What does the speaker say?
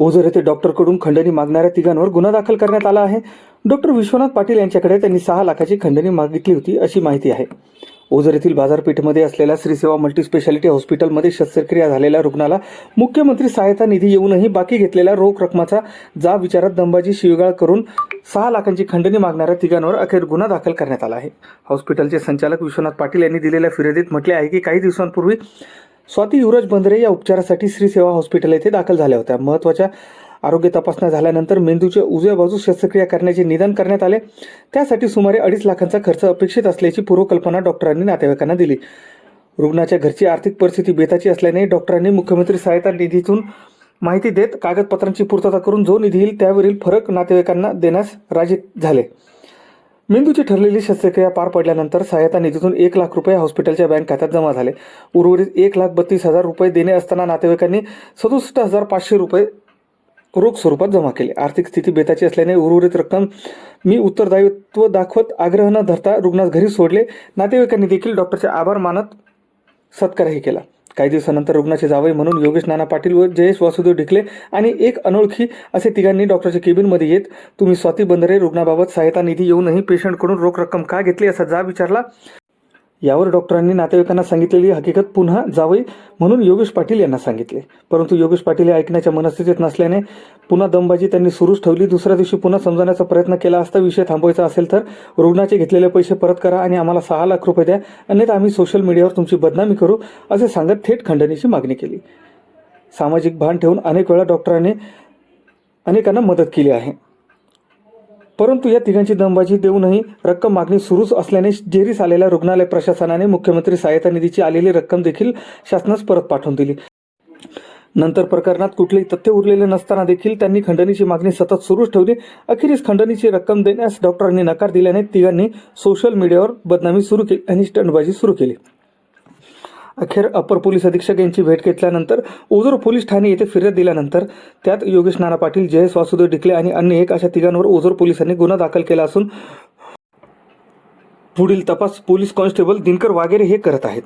ओझर येथे डॉक्टरकडून खंडणी मागणाऱ्या तिघांवर गुन्हा दाखल करण्यात आला आहे. डॉक्टर विश्वनाथ पाटील यांच्याकडे त्यांनी सहा लाखाची खंडणी मागितली होती अशी माहिती आहे. ओझर येथील बाजारपेठेमध्ये असलेल्या श्रीसेवा मल्टीस्पेशालिटी हॉस्पिटलमध्ये शस्त्रक्रिया झालेल्या रुग्णाला मुख्यमंत्री सहायता निधी येऊनही बाकी घेतलेल्या रोख रकमाचा जा विचारात दंबाजी शिवगाळ करून सहा लाखांची खंडणी मागणाऱ्या तिघांवर अखेर गुन्हा दाखल करण्यात आला आहे. हॉस्पिटलचे संचालक विश्वनाथ पाटील यांनी दिलेल्या फिर्यादीत म्हटले आहे की काही दिवसांपूर्वी स्वाती युवराज बंदरे या उपचारासाठी श्री सेवा हॉस्पिटल येथे दाखल झाल्या होत्या. महत्त्वाच्या आरोग्य तपासण्या झाल्यानंतर मेंदूच्या उजव्या बाजूस शस्त्रक्रिया करण्याचे निदान करण्यात आले. त्यासाठी सुमारे अडीच लाखांचा खर्च अपेक्षित असल्याची पूर्वकल्पना डॉक्टरांनी नातेवाईकांना दिली. रुग्णाच्या घरची आर्थिक परिस्थिती बेताची असल्याने डॉक्टरांनी मुख्यमंत्री सहायता निधीतून माहिती देत कागदपत्रांची पूर्तता करून जो निधी येईल त्यावरील फरक नातेवाईकांना देण्यास राजी झाले. मेंदूची ठरलेली शस्त्रक्रिया पार पडल्यानंतर सहायता निधीतून एक लाख रुपये हॉस्पिटलच्या बँक खात्यात जमा झाले. उर्वरित एक लाख बत्तीस हजार रुपये देणे असताना नातेवाईकांनी सदुसष्ट हजार पाचशे रुपये रोख स्वरूपात जमा केले. आर्थिक स्थिती बेताची असल्याने उर्वरित रक्कम मी उत्तरदायित्व दाखवत आग्रह न धरता रुग्णास घरी सोडले. नातेवाईकांनी देखील डॉक्टरचे आभार मानत सत्कारही केला. काही दिवसानंतर रुग्णाचे जावई म्हणून योगेश नाना पाटील व जयेश वासुदेव ढिकले आणि एक अनोळखी असे तिघांनी डॉक्टरच्या केबिनमध्ये येत. तुम्ही स्वाती बंदरे रुग्णाबाबत सहायता निधी येऊनही पेशंटकडून रोख रक्कम का घेतली असा जा विचारला? यावर डॉक्टरांनी नातेवाईकांना सांगितलेली हकीकत पुन्हा जावई म्हणून योगेश पाटील यांना सांगितले. परंतु योगेश पाटील हे ऐकण्याच्या मनस्थितीत नसल्याने पुन्हा दमबाजी त्यांनी सुरूच ठेवली. दुसऱ्या दिवशी पुन्हा समजवण्याचा प्रयत्न केला असता विषय थांबवायचा असेल तर रुग्णाचे घेतलेले पैसे परत करा आणि आम्हाला सहा लाख रुपये द्या. अन्यथा आम्ही सोशल मीडियावर तुमची बदनामी करू असे सांगत थेट खंडणीची मागणी केली. सामाजिक भान ठेवून अनेक वेळा डॉक्टरांनी अनेकांना मदत केली आहे. परंतु या तिघांची दमबाजी देऊनही रक्कम मागणी सुरूच असल्याने जेरीस आलेल्या रुग्णालय प्रशासनाने मुख्यमंत्री सहायता निधीची आलेली रक्कम देखील शासनास परत पाठवून दिली. नंतर प्रकरणात कुठलेही तथ्य उरलेले नसताना देखील त्यांनी खंडणीची मागणी सतत सुरूच ठेवली. अखेरीस खंडणीची रक्कम देण्यास डॉक्टरांनी नकार दिल्याने तिघांनी सोशल मीडियावर बदनामी सुरू केली आणि स्टंटबाजी सुरू केली. अखेर अपर पोलीस अधीक्षक यांची भेट घेतल्यानंतर ओझर पोलीस ठाणे येथे फिर्याद दिल्यानंतर त्यात योगेश नाना पाटील जयेश वासुदेव डिकले आणि अन्य एक अशा तिघांवर ओझर पोलिसांनी गुन्हा दाखल केला असून पुढील तपास पोलीस कॉन्स्टेबल दिनकर वागेरे हे करत आहेत.